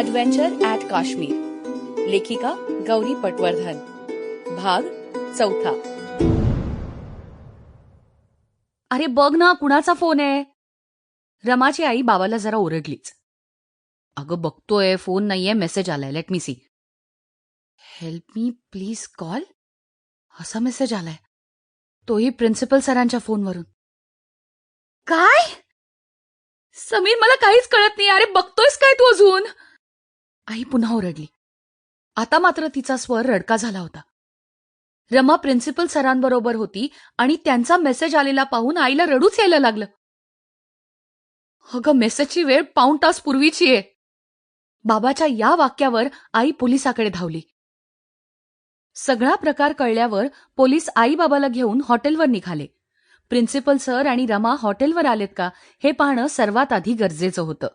अडव्हेंचर at Kashmir लेखिका गौरी पटवर्धन भाग चौथा अरे बघ ना कुणाचा फोन आहे? रमाची आई बाबाला जरा ओरडलीच. अगं बघतोय फोन नाहीये मेसेज आलाय. Let me see help me please call असा मेसेज आलाय. तोही प्रिन्सिपल सरांच्या फोनवरून काय? समीर मला काहीच कळत नाही अरे बघतोयस काय तू अजून? आई पुन्हा ओरडली. आता मात्र तिचा स्वर रडका झाला होता. रमा प्रिन्सिपल सरांबरोबर होती आणि त्यांचा मेसेज आलेला पाहून आईला रडूच यायला लागलं. अगं मेसेजची वेळ पाऊण तास पूर्वीची आहे. बाबाच्या या वाक्यावर आई पोलिसाकडे धावली. सगळा प्रकार कळल्यावर पोलीस आई बाबाला घेऊन हॉटेलवर निघाले. प्रिन्सिपल सर आणि रमा हॉटेलवर आलेत का हे पाहणं सर्वात आधी गरजेचं होतं.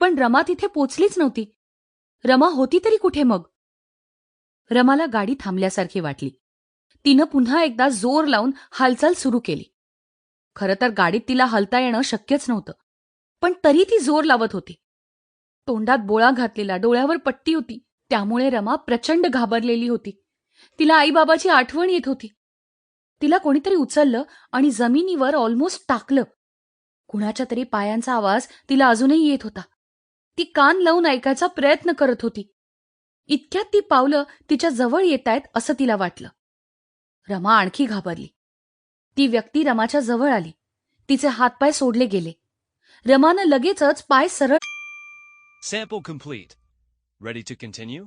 पण रमा तिथे पोचलीच नव्हती. रमा होती तरी कुठे मग? रमाला गाडी थांबल्यासारखी वाटली. तिनं पुन्हा एकदा जोर लावून हालचाल सुरू केली. खरं तर गाडीत तिला हलता येणं शक्यच नव्हतं पण तरी ती जोर लावत होती. तोंडात बोळा घातलेला डोळ्यावर पट्टी होती त्यामुळे रमा प्रचंड घाबरलेली होती. तिला आईबाबाची आठवण येत होती. तिला कोणीतरी उचललं आणि जमिनीवर ऑलमोस्ट टाकलं. कुणाच्या तरी पायांचा आवाज तिला अजूनही येत होता. ती कान लावून ऐकायचा प्रयत्न करत होती. इतक्यात ती पावलं तिच्या जवळ येत आहेत असं तिला वाटलं. रमा आणखी घाबरली. ती व्यक्ती रमाच्या जवळ आली. तिचे हातपाय सोडले गेले. रमानं लगेचच पाय सरळ Sample complete. Ready to continue?